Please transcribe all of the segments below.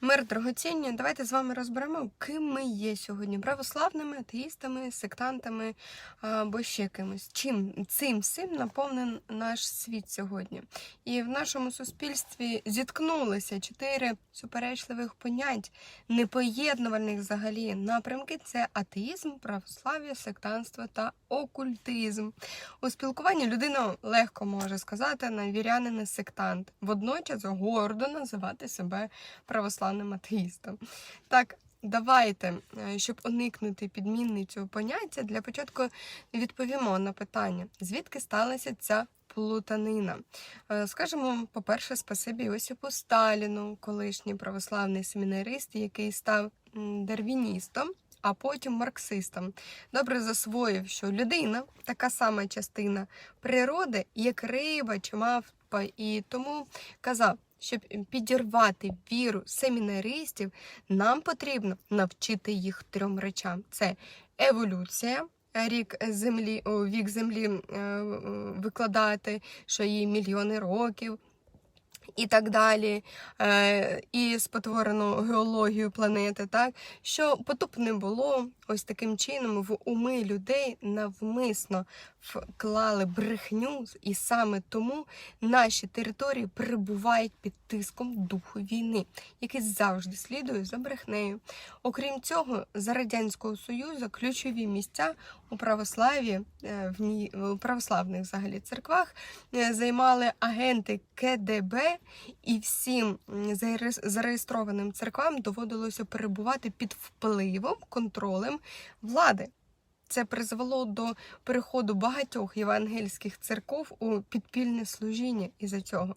Мир дорогоцінні, давайте з вами розберемо, ким ми є сьогодні: православними, атеїстами, сектантами або ще кимось. Чим цим всім наповнен наш світ сьогодні? І в нашому суспільстві зіткнулися чотири суперечливих понять, непоєднувальних взагалі напрямки: це атеїзм, православ'я, сектантство та окультизм. У спілкуванні людина легко може сказати на вірянин сектант, водночас гордо називати себе православним атеїстом. Так, давайте, е, щоб уникнути підмінни цього поняття, для початку відповімо на питання, звідки сталася ця плутанина. Е, Скажемо, по-перше, спасибі Йосипу Сталіну, колишній православний семінарист, який став дарвіністом. А потім марксистом добре засвоїв, що людина така сама частина природи, як риба чи мавпа, і тому казав, щоб підірвати віру семінаристів, нам потрібно навчити їх трьом речам: це еволюція. Рік землі, вік землі е, е, викладати, що їй мільйони років, і так далі, е, і спотворену геологію планети, так що потоп не було, ось таким чином в уми людей навмисно вклали брехню, і саме тому наші території перебувають під тиском духу війни, який завжди слідує за брехнею. Окрім цього, за радянського союзу ключові місця у православі е, в ній у православних взагалі церквах е, займали агенти КДБ, і всім зареєстрованим церквам доводилося перебувати під впливом, контролем влади. Це призвело до переходу багатьох євангельських церков у підпільне служіння із-за цього.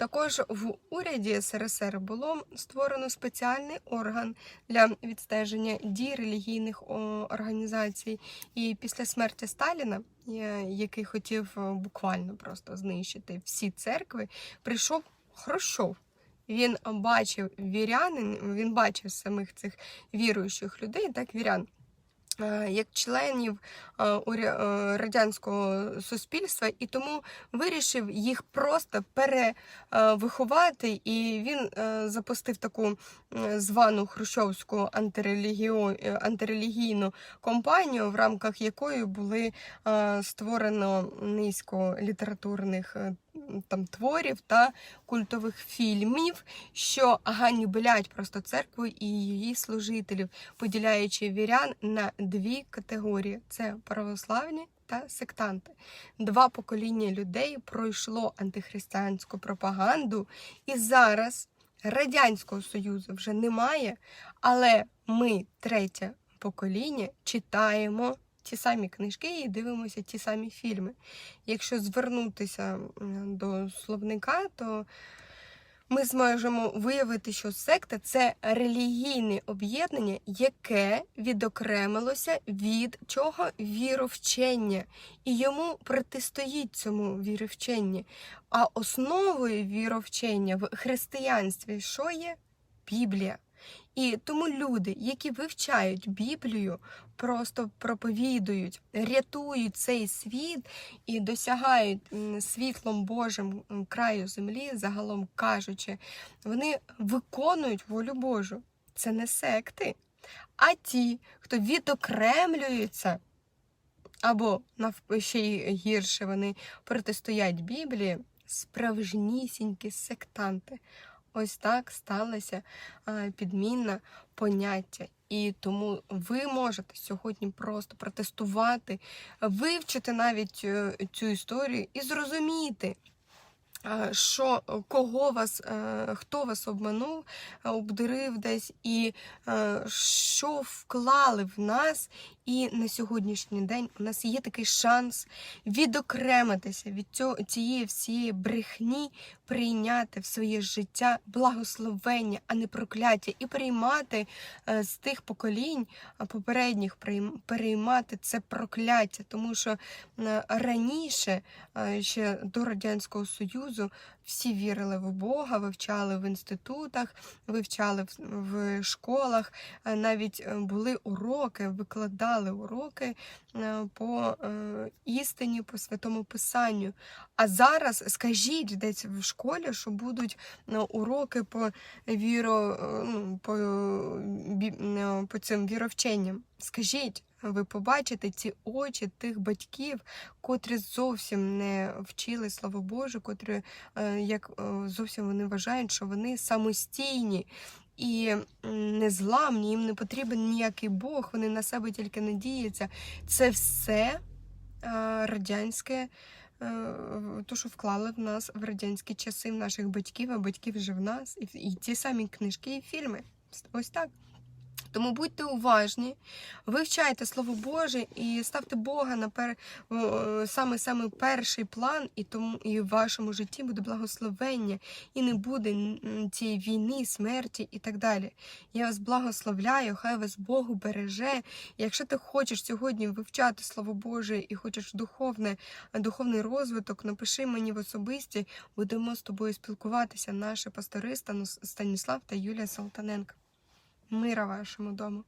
Також в уряді СРСР було створено спеціальний орган для відстеження дій релігійних організацій. І після смерті Сталіна, е, який хотів е, буквально просто знищити всі церкви, прийшов Хрущов. Він бачив вірянин, він бачив самих цих віруючих людей, так вірян. Е, Як членів е, е, радянського суспільства, і тому вирішив їх просто перевиховати, і він запустив таку звану хрущовську антирелігійну компанію, в рамках якої були створено низько літературних там творів та культових фільмів, що ганьблять просто церкву і її служителів, поділяючи вірян на дві категорії: це православні та сектанти. Два покоління людей пройшло антихристиянську пропаганду, і зараз Радянського Союзу вже немає, але ми, третє покоління, читаємо. Ті самі книжки і дивимося ті самі фільми. Якщо звернутися до словника, то ми зможемо виявити, що секта це релігійне об'єднання, яке відокремилося від чого віровчення, і йому протистоїть цьому віровченні. А основою віровчення в християнстві що є? Біблія. І тому люди, які вивчають Біблію, просто проповідують, рятують цей світ і досягають світлом Божим краю землі, загалом кажучи, вони виконують волю Божу. Це не секти. А ті, хто відокремлюються, або ще й гірше, вони протистоять Біблії, справжнісінькі сектанти. Ось так сталося підмінна поняття. І тому ви можете сьогодні просто протестувати, вивчити навіть е, цю історію і зрозуміти, що кого вас, е, хто вас обманув, обдурив десь, і е, що вклали в нас. І на сьогоднішній день у нас є такий шанс відокремитися від цього, цієї всієї брехні, прийняти в своє життя благословення, а не прокляття, і приймати е, з тих поколінь попередніх прийм- переймати це прокляття, тому що е, раніше, е, ще до Радянського Союзу, всі вірили в Бога, вивчали в інститутах, вивчали в, школах, е, навіть е, були уроки, викладали уроки е, по істині, по святому писанню. А зараз скажіть десь в школі, що будуть уроки по віро, ну, по, по цим віровченням. Скажіть, ви побачите ці очі тих батьків, котрі зовсім не вчили Слово Боже, котрі е, як е, зовсім вони вважають, що вони самостійні. І незламні, їм не потрібен ніякий Бог, вони на себе тільки надіються. Це все е, радянське, то, що вклали в нас в радянські часи, в наших батьків, а батьків вже в нас, і ті самі книжки і фільми. Ось так. Тому будьте уважні, вивчайте Слово Боже і ставте Бога на пер... саме саме перший план, і тому і в вашому житті буде благословення, і не буде цієї війни, смерті і так далі. Я вас благословляю, хай вас Бог береже. Якщо ти хочеш сьогодні вивчати Слово Боже і хочеш духовне, духовний розвиток, напиши мені в особисті, будемо з тобою спілкуватися. Наші пастори Стану- Станіслав та Юлія Салтаненко. Мира вашому дому.